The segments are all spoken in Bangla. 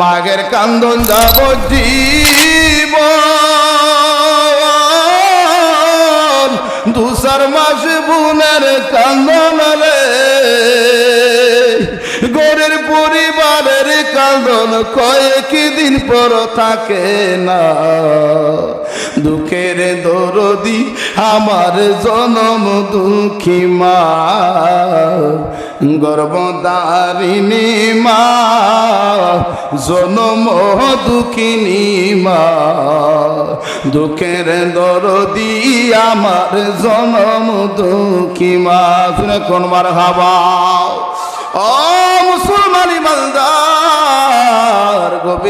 মাগের কান্দন যাব জীব। দুসার মাস বুনের কান্দন রে। গরের পরিবারের কান্দন কয়েক দিন পর থাকে না। দুঃখের দরদি আমার জনম দুঃখী মা। গর্ভদারিণী মা, জনম দুঃখিনী মা, দুঃখের দরদি আমার জনম দুঃখী মা। কোন মার হাবা ও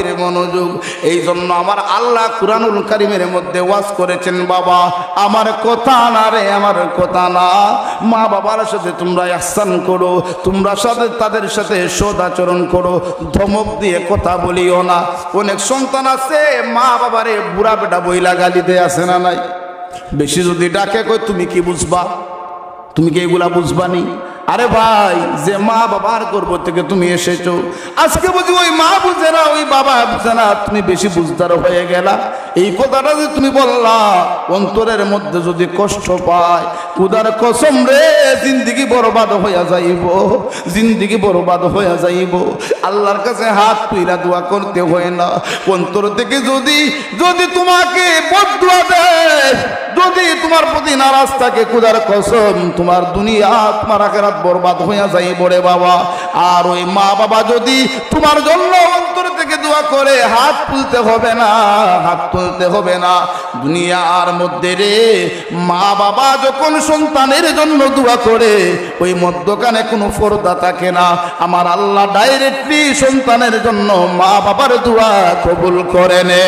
মুসলমানি মনোযোগ। এই জন্য আমার আল্লাহ কুরআনুল কারিমের মধ্যে ওয়াজ করেছেন, বাবা, আমার কথা না রে, আমার কথা না। মা বাবার সাথে তোমরা আহসান করো, তোমরা সাথে তাদের সাথে সদাচরণ করো। ধমক দিয়ে কথা বলিও না। অনেক সন্তান আছে, মা বাবারে বুড়া বেটা বইলা গালিতে আসে না নাই? বেশি যদি ডাকে কই তুমি কি বুঝবা? তুমি কি এগুলা বুঝবানি? আরে ভাই, যে মা বাবার গর্ব থেকে তুমি এসেছ। আজকে বুঝি ওই মা বুঝে না, ওই বাবা বুঝে না, তুমি বেশি বুঝদার হয়ে গেলা। এই কথাটা যে তুমি বললা, অন্তরের মধ্যে যদি কষ্ট পায় কুদার কসম রে, জিন্দিগি বরবাদ হইয়া যাইব, জিন্দিগি বরবাদ হইয়া যাইব। আল্লাহর কাছে হাত তুইরা দোয়া করতে হয় না। অন্তর থেকে যদি যদি তোমাকে বদুয়া দেয় যদি তোমার প্রতি নারাজ থাকে কুদার কসম, তোমার দুনিয়া তোমার আখেরাত বরবাদ হইয়া যাই বড়ে বাবা। আর ওই মা বাবা যদি তোমার জন্য অন্তর থেকে দোয়া করে, হাত তুলতে হবে না, হাত তুলতে হবে না। দুনিয়ার মধ্যে রে, মা বাবা যখন সন্তানের জন্য দোয়া করে, ওই মধ্যখানে কোনো পর্দা থাকে না। আমার আল্লাহ ডাইরেক্টলি সন্তানের জন্য মা বাবার দোয়া কবুল করে নে।